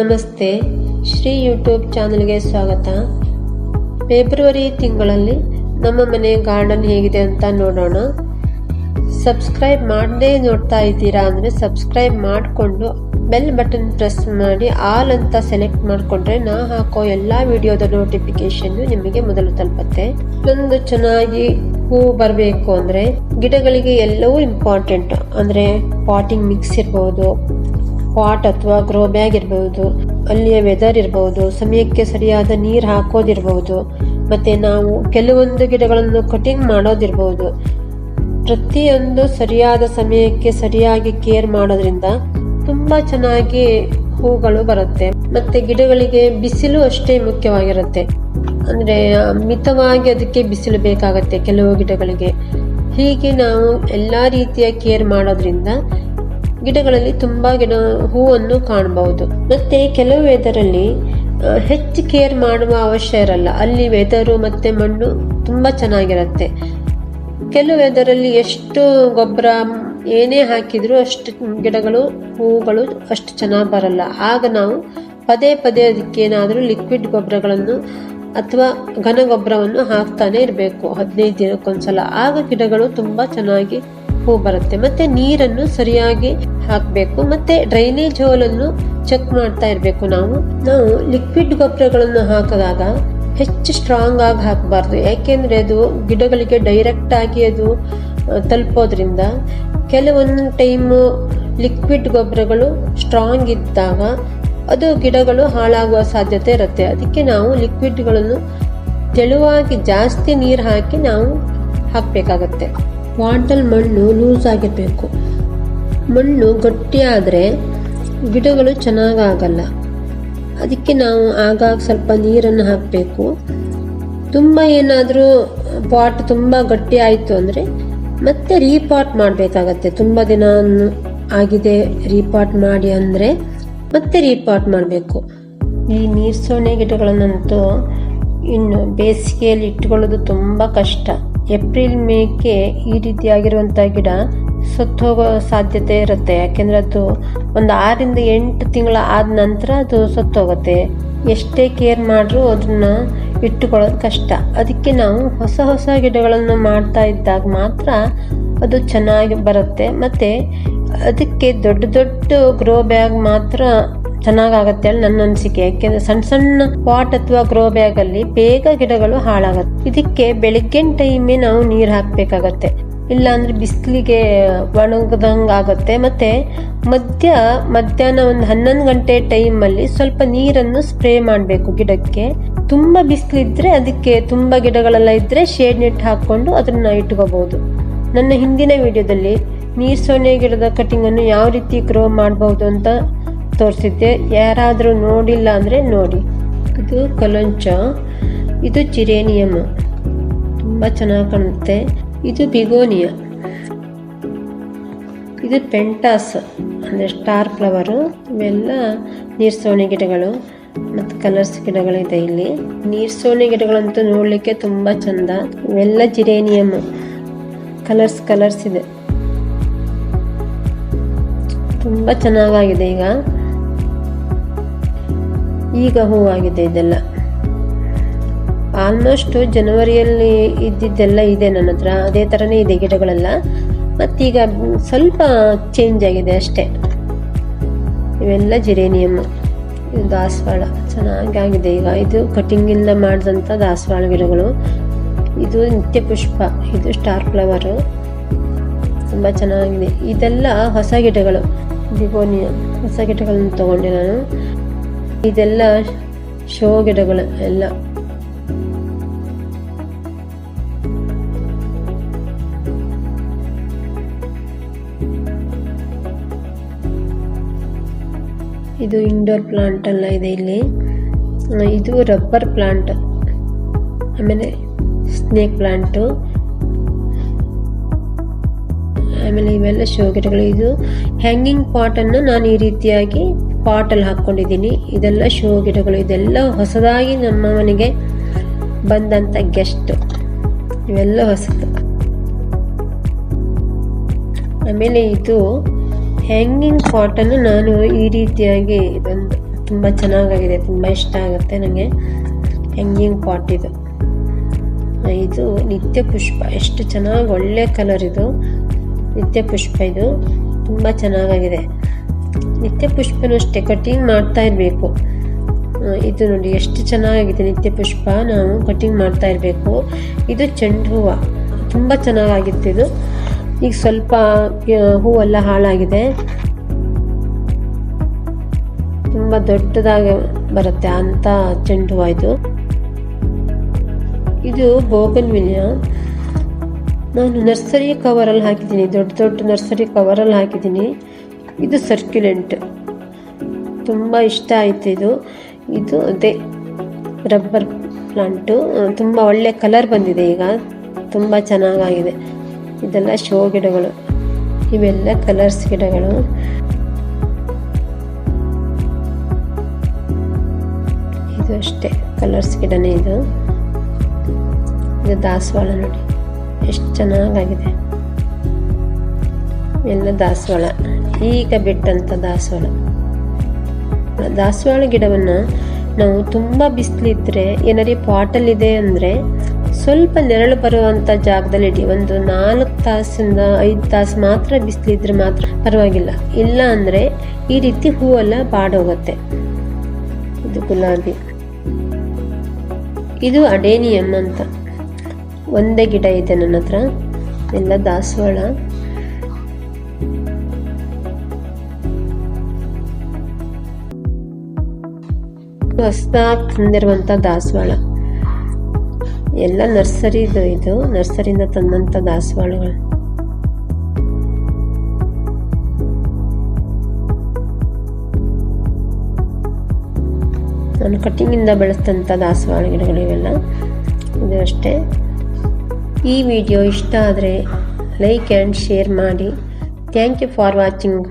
ನಮಸ್ತೆ. ಶ್ರೀ ಯೂಟ್ಯೂಬ್ ಚಾನಲ್ಗೆ ಸ್ವಾಗತ. ಫೆಬ್ರವರಿ ತಿಂಗಳಲ್ಲಿ ನಮ್ಮ ಮನೆ ಗಾರ್ಡನ್ ಹೇಗಿದೆ ಅಂತ ನೋಡೋಣ. ಸಬ್ಸ್ಕ್ರೈಬ್ ಮಾಡದೇ ನೋಡ್ತಾ ಇದ್ದೀರಾ ಅಂದರೆ ಸಬ್ಸ್ಕ್ರೈಬ್ ಮಾಡಿಕೊಂಡು ಬೆಲ್ ಬಟನ್ ಪ್ರೆಸ್ ಮಾಡಿ, ಆಲ್ ಅಂತ ಸೆಲೆಕ್ಟ್ ಮಾಡಿಕೊಂಡ್ರೆ ನಾ ಹಾಕೋ ಎಲ್ಲ ವಿಡಿಯೋದ ನೋಟಿಫಿಕೇಶನ್ ನಿಮಗೆ ಮೊದಲು ತಲುಪತ್ತೆ. ಒಂದು ಚೆನ್ನಾಗಿ ಹೂ ಬರಬೇಕು ಅಂದರೆ ಗಿಡಗಳಿಗೆ ಎಲ್ಲವೂ ಇಂಪಾರ್ಟೆಂಟ್ ಅಂದರೆ ಪಾಟಿಂಗ್ ಮಿಕ್ಸ್ ಇರ್ಬೋದು ಪಾಟ್ ಅಥವಾ ಗ್ರೋ ಬ್ಯಾಗ್ ಇರಬಹುದು ಅಲ್ಲಿಯ ವೆದರ್ ಇರಬಹುದು ಸಮಯಕ್ಕೆ ಸರಿಯಾದ ನೀರು ಹಾಕೋದಿರಬಹುದು ಮತ್ತೆ ನಾವು ಕೆಲವೊಂದು ಗಿಡಗಳನ್ನು ಕಟಿಂಗ್ ಮಾಡೋದಿರಬಹುದು ಪ್ರತಿಯೊಂದು ಸರಿಯಾದ ಸಮಯಕ್ಕೆ ಸರಿಯಾಗಿ ಕೇರ್ ಮಾಡೋದ್ರಿಂದ ತುಂಬಾ ಚೆನ್ನಾಗಿ ಹೂಗಳು ಬರುತ್ತೆ. ಮತ್ತೆ ಗಿಡಗಳಿಗೆ ಬಿಸಿಲು ಅಷ್ಟೇ ಮುಖ್ಯವಾಗಿರುತ್ತೆ. ಅಂದ್ರೆ ಮಿತವಾಗಿ ಅದಕ್ಕೆ ಬಿಸಿಲು ಬೇಕಾಗತ್ತೆ ಕೆಲವು ಗಿಡಗಳಿಗೆ. ಹೀಗೆ ನಾವು ಎಲ್ಲಾ ರೀತಿಯ ಕೇರ್ ಮಾಡೋದ್ರಿಂದ ಗಿಡಗಳಲ್ಲಿ ತುಂಬಾ ಗಿಡ, ಹೂವನ್ನು ಕಾಣಬಹುದು. ಮತ್ತೆ ಕೆಲವು ವೆದರಲ್ಲಿ ಹೆಚ್ಚು ಕೇರ್ ಮಾಡುವ ಅವಶ್ಯ ಇರಲ್ಲ. ಅಲ್ಲಿ ವೆದರು ಮತ್ತೆ ಮಣ್ಣು ತುಂಬಾ ಚೆನ್ನಾಗಿರುತ್ತೆ. ಕೆಲವು ವೆದರಲ್ಲಿ ಎಷ್ಟು ಗೊಬ್ಬರ ಏನೇ ಹಾಕಿದ್ರು ಅಷ್ಟು ಗಿಡಗಳು ಹೂಗಳು ಅಷ್ಟು ಚೆನ್ನಾಗಿ ಬರಲ್ಲ. ಆಗ ನಾವು ಪದೇ ಪದೇ ಅದಕ್ಕೇನಾದರೂ ಲಿಕ್ವಿಡ್ ಗೊಬ್ಬರಗಳನ್ನು ಅಥವಾ ಘನ ಗೊಬ್ಬರವನ್ನು ಹಾಕ್ತಾನೆ ಇರಬೇಕು. ಹದಿನೈದು ದಿನಕ್ಕೊಂದ್ಸಲ. ಆಗ ಗಿಡಗಳು ತುಂಬಾ ಚೆನ್ನಾಗಿ ಹೂ ಬರುತ್ತೆ. ಮತ್ತೆ ನೀರನ್ನು ಸರಿಯಾಗಿ ಹಾಕಬೇಕು. ಮತ್ತೆ ಡ್ರೈನೇಜ್ ಹೋಲನ್ನು ಚೆಕ್ ಮಾಡ್ತಾ ಇರಬೇಕು ನಾವು. ನಾವು ಲಿಕ್ವಿಡ್ ಗೊಬ್ಬರಗಳನ್ನು ಹಾಕಿದಾಗ ಹೆಚ್ಚು ಸ್ಟ್ರಾಂಗ್ ಆಗಿ ಹಾಕಬಾರ್ದು. ಯಾಕೆಂದ್ರೆ ಅದು ಗಿಡಗಳಿಗೆ ಡೈರೆಕ್ಟ್ ಆಗಿ ಅದು ತಲುಪೋದ್ರಿಂದ ಕೆಲವೊಂದು ಟೈಮು ಲಿಕ್ವಿಡ್ ಗೊಬ್ಬರಗಳು ಸ್ಟ್ರಾಂಗ್ ಇದ್ದಾಗ ಅದು ಗಿಡಗಳು ಹಾಳಾಗುವ ಸಾಧ್ಯತೆ ಇರುತ್ತೆ. ಅದಕ್ಕೆ ನಾವು ಲಿಕ್ವಿಡ್ಗಳನ್ನು ತೆಳುವಾಗಿ ಜಾಸ್ತಿ ನೀರು ಹಾಕಿ ನಾವು ಹಾಕಬೇಕಾಗತ್ತೆ. ವಾಟಲ್ ಮಣ್ಣು ಲೂಸ್ ಆಗಿರಬೇಕು. ಮಣ್ಣು ಗಟ್ಟಿಯಾದರೆ ಗಿಡಗಳು ಚೆನ್ನಾಗಾಗಲ್ಲ. ಅದಕ್ಕೆ ನಾವು ಆಗಾಗ ಸ್ವಲ್ಪ ನೀರನ್ನು ಹಾಕಬೇಕು. ತುಂಬ ಏನಾದರೂ ಪಾಟ್ ತುಂಬ ಗಟ್ಟಿ ಆಯಿತು ಅಂದರೆ ಮತ್ತೆ ರೀಪಾಟ್ ಮಾಡಬೇಕಾಗತ್ತೆ. ತುಂಬ ದಿನ ಆಗಿದೆ ರೀಪಾಟ್ ಮಾಡಿ ಅಂದರೆ ಮತ್ತೆ ರೀಪಾಟ್ ಮಾಡಬೇಕು. ಈ ನೀರ್ಸೋಣೆ ಗಿಡಗಳನ್ನಂತೂ ಇನ್ನು ಬೇಸಿಗೆಯಲ್ಲಿ ಇಟ್ಕೊಳ್ಳೋದು ತುಂಬ ಕಷ್ಟ. ಏಪ್ರಿಲ್ ಮೇಕ್ಕೆ ಈ ರೀತಿಯಾಗಿರುವಂಥ ಗಿಡ ಸತ್ತೋಗೋ ಸಾಧ್ಯತೆ ಇರುತ್ತೆ. ಯಾಕೆಂದರೆ ಅದು ಒಂದು ಆರಿಂದ ಎಂಟು ತಿಂಗಳ ಆದ ನಂತರ ಅದು ಸತ್ತೋಗುತ್ತೆ. ಎಷ್ಟೇ ಕೇರ್ ಮಾಡಿದ್ರೂ ಅದನ್ನು ಇಟ್ಟುಕೊಳ್ಳೋದು ಕಷ್ಟ. ಅದಕ್ಕೆ ನಾವು ಹೊಸ ಹೊಸ ಗಿಡಗಳನ್ನು ಮಾಡ್ತಾ ಇದ್ದಾಗ ಮಾತ್ರ ಅದು ಚೆನ್ನಾಗಿ ಬರುತ್ತೆ. ಮತ್ತು ಅದಕ್ಕೆ ದೊಡ್ಡ ದೊಡ್ಡ ಗ್ರೋ ಬ್ಯಾಗ್ ಮಾತ್ರ ಚೆನ್ನಾಗಾಗತ್ತೆ ಅಲ್ಲಿ ನನ್ನ ಅನಿಸಿಕೆ. ಯಾಕೆಂದ್ರೆ ಸಣ್ಣ ಸಣ್ಣ ಪಾಟ್ ಅಥವಾ ಗ್ರೋ ಬ್ಯಾಗ್ ಅಲ್ಲಿ ಬೇಗ ಗಿಡಗಳು ಹಾಳಾಗತ್ತೆ. ಇದಕ್ಕೆ ಬೆಳಿಗ್ಗೆ ಟೈಮೇ ನಾವು ನೀರು ಹಾಕ್ಬೇಕಾಗತ್ತೆ. ಇಲ್ಲ ಅಂದ್ರೆ ಬಿಸಿಲಿಗೆ ಒಣಗದಂಗ ಆಗುತ್ತೆ. ಮತ್ತೆ ಮಧ್ಯ, ಮಧ್ಯಾಹ್ನ ಒಂದು ಹನ್ನೊಂದು ಗಂಟೆ ಟೈಮಲ್ಲಿ ಸ್ವಲ್ಪ ನೀರನ್ನು ಸ್ಪ್ರೇ ಮಾಡಬೇಕು ಗಿಡಕ್ಕೆ. ತುಂಬಾ ಬಿಸಿಲಿದ್ರೆ ಅದಕ್ಕೆ ತುಂಬಾ ಗಿಡಗಳೆಲ್ಲ ಇದ್ರೆ ಶೇಡ್ ನೆಟ್ ಹಾಕೊಂಡು ಅದನ್ನ ಇಟ್ಕೋಬಹುದು ನನ್ನ ಹಿಂದಿನ ವಿಡಿಯೋದಲ್ಲಿ ನೀರ್ ಸೋನೆ ಗಿಡದ ಕಟಿಂಗ್ ಅನ್ನು ಯಾವ ರೀತಿ ಗ್ರೋ ಮಾಡಬಹುದು ಅಂತ ತೋರಿಸಿದ್ದೆ. ಯಾರಾದರೂ ನೋಡಿಲ್ಲ ಅಂದರೆ ನೋಡಿ. ಇದು ಕಲಂಚ, ಇದು ಚಿರೇನಿಯಮ್. ತುಂಬ ಚೆನ್ನಾಗಿ ಕಾಣುತ್ತೆ. ಇದು ಬಿಗೋನಿಯಾ. ಇದು ಪೆಂಟಾಸ್, ಅಂದರೆ ಸ್ಟಾರ್ ಫ್ಲವರು. ಇವೆಲ್ಲ ನೀರ್ಸೋಣೆ ಗಿಡಗಳು ಮತ್ತು ಕಲರ್ಸ್ ಗಿಡಗಳಿದೆ ಇಲ್ಲಿ. ನೀರ್ಸೋಣೆ ಗಿಡಗಳಂತೂ ನೋಡಲಿಕ್ಕೆ ತುಂಬ ಚಂದ. ಇವೆಲ್ಲ ಜಿರೇನಿಯಮ್ ಕಲರ್ಸ್ ಕಲರ್ಸ್ ಇದೆ. ತುಂಬ ಚೆನ್ನಾಗಾಗಿದೆ ಈಗ. ಈಗ ಹೂವಾಗಿದೆ ಇದೆಲ್ಲ. ಆಲ್ಮೋಸ್ಟ್ ಜನವರಿಯಲ್ಲಿ ಇದ್ದಿದ್ದೆಲ್ಲ ಇದೆ ನನ್ನ ಹತ್ರ. ಅದೇ ಥರನೇ ಇದೆ ಗಿಡಗಳೆಲ್ಲ. ಮತ್ತೀಗ ಸ್ವಲ್ಪ ಚೇಂಜ್ ಆಗಿದೆ ಅಷ್ಟೇ. ಇವೆಲ್ಲ ಜಿರೇನಿಯಮ್ ಇದು ದಾಸವಾಳ. ಚೆನ್ನಾಗಾಗಿದೆ ಈಗ. ಇದು ಕಟಿಂಗಿಂದ ಮಾಡಿದಂಥ ದಾಸವಾಳ ಗಿಡಗಳು. ಇದು ನಿತ್ಯ ಪುಷ್ಪ, ಇದು ಸ್ಟಾರ್ ಫ್ಲವರು ತುಂಬ ಚೆನ್ನಾಗಿದೆ. ಇದೆಲ್ಲ ಹೊಸ ಗಿಡಗಳು. ಬಿಗೋನಿಯ ಹೊಸ ಗಿಡಗಳನ್ನು ತಗೊಂಡೆ ನಾನು. ಇದೆಲ್ಲ ಶೋ ಗಿಡಗಳು, ಎಲ್ಲ. ಇದು ಇಂಡೋರ್ ಪ್ಲಾಂಟ್ ಎಲ್ಲ ಇದೆ ಇಲ್ಲಿ. ಇದು ರಬ್ಬರ್ ಪ್ಲಾಂಟ್ ಆಮೇಲೆ ಸ್ನೇಕ್ ಪ್ಲಾಂಟು ಆಮೇಲೆ ಇವೆಲ್ಲ ಶೋ ಗಿಡಗಳು. ಇದು ಹ್ಯಾಂಗಿಂಗ್ ಪಾಟನ್ನು ನಾನು ಈ ರೀತಿಯಾಗಿ ಪಾಟಲ್ಲಿ ಹಾಕ್ಕೊಂಡಿದ್ದೀನಿ ಇದೆಲ್ಲ ಶೋ ಗಿಡಗಳು, ಇದೆಲ್ಲ ಹೊಸದಾಗಿ ನಮ್ಮ ಮನೆಗೆ ಬಂದಂಥ ಗೆಸ್ಟ್ ಇವೆಲ್ಲ ಹೊಸದು. ಆಮೇಲೆ ಇದು ಹ್ಯಾಂಗಿಂಗ್ ಪಾಟನ್ನು ನಾನು ಈ ರೀತಿಯಾಗಿ ಇದೊಂದು ತುಂಬ ಚೆನ್ನಾಗಾಗಿದೆ, ತುಂಬ ಇಷ್ಟ ಆಗುತ್ತೆ ನನಗೆ ಹ್ಯಾಂಗಿಂಗ್ ಪಾಟ್ ಇದು. ಇದು ನಿತ್ಯ ಪುಷ್ಪ, ಎಷ್ಟು ಚೆನ್ನಾಗಿ ಒಳ್ಳೆ ಕಲರ್ ಇದು. ನಿತ್ಯ ಪುಷ್ಪ ಇದು. ತುಂಬ ಚೆನ್ನಾಗಾಗಿದೆ. ನಿತ್ಯ ಪುಷ್ಪನೂ ಅಷ್ಟೇ ಕಟಿಂಗ್ ಮಾಡ್ತಾ ಇರಬೇಕು. ಇದು ನೋಡಿ ಎಷ್ಟು ಚೆನ್ನಾಗಿದೆ ನಿತ್ಯ ಪುಷ್ಪ ನಾವು ಕಟಿಂಗ್ ಮಾಡ್ತಾ ಇರಬೇಕು. ಇದು ಚೆಂಡು ಹೂವು. ತುಂಬ ಇದು. ಈಗ ಸ್ವಲ್ಪ ಹೂವೆಲ್ಲ ಹಾಳಾಗಿದೆ. ತುಂಬ ದೊಡ್ಡದಾಗಿ ಬರುತ್ತೆ ಅಂತ ಚೆಂಡು ಹೂವು ಇದು. ಇದು ಬೋಗನ್ ವಿಲಿಯ. ನಾನು ನರ್ಸರಿ ಕವರಲ್ಲಿ ಹಾಕಿದ್ದೀನಿ. ದೊಡ್ಡ ದೊಡ್ಡ ನರ್ಸರಿ ಕವರಲ್ಲಿ ಹಾಕಿದ್ದೀನಿ. ಇದು ಸರ್ಕ್ಯುಲೆಂಟ್ ತುಂಬ ಇಷ್ಟ ಆಯಿತು ಇದು. ಇದು ಅದೇ ರಬ್ಬರ್ ಪ್ಲಾಂಟು ತುಂಬ ಒಳ್ಳೆ ಕಲರ್ ಬಂದಿದೆ ಈಗ. ತುಂಬ ಚೆನ್ನಾಗಾಗಿದೆ. ಇದೆಲ್ಲ ಶೋ ಗಿಡಗಳು. ಇವೆಲ್ಲ ಕಲರ್ಸ್ ಗಿಡಗಳು. ಇದು ಅಷ್ಟೇ ಕಲರ್ಸ್ ಗಿಡನೇ ಇದು. ಇದು ದಾಸವಾಳ ನೋಡಿ. ಎಷ್ಟು ಚೆನ್ನಾಗಾಗಿದೆ. ಎಲ್ಲ ದಾಸವಾಳ. ಈಗ ಬಿಟ್ಟಂಥ ದಾಸವಾಳ. ದಾಸವಾಳ ಗಿಡವನ್ನು ನಾವು ತುಂಬ ಬಿಸಿಲಿದ್ರೆ ಏನಾರಿ ಪಾಟಲ್ಲಿದೆ ಅಂದರೆ ಸ್ವಲ್ಪ ನೆರಳು ಬರುವಂಥ ಜಾಗದಲ್ಲಿ ಇಡಿ. ಒಂದು ನಾಲ್ಕು ತಾಸಿಂದ ಐದು ತಾಸು ಮಾತ್ರ ಬಿಸಿಲಿದ್ರೆ ಮಾತ್ರ ಪರವಾಗಿಲ್ಲ. ಇಲ್ಲ ಅಂದರೆ ಈ ರೀತಿ ಹೂವೆಲ್ಲ ಬಾಡೋಗುತ್ತೆ ಇದು ಗುಲಾಬಿ. ಇದು ಅಡೇನಿಯಂ ಅಂತ. ಒಂದೇ ಗಿಡ ಇದೆ ನನ್ನ ಹತ್ರ. ಎಲ್ಲ ದಾಸವಾಳ. ಹೊಸದಾಗಿ ತಂದಿರುವಂಥ ದಾಸವಾಳ. ಎಲ್ಲ ನರ್ಸರಿದು ಇದು ನರ್ಸರಿಯಿಂದ ತಂದಂಥ ದಾಸವಾಳಗಳು. ನಾನು ಕಟ್ಟಿಂಗಿಂದ ಬೆಳೆಸಿದಂಥ ದಾಸವಾಳ ಗಿಡಗಳಿವೆಲ್ಲ ಇದು ಅಷ್ಟೇ. ಈ ವಿಡಿಯೋ ಇಷ್ಟ ಆದರೆ ಲೈಕ್ ಆ್ಯಂಡ್ ಶೇರ್ ಮಾಡಿ. Thank you for watching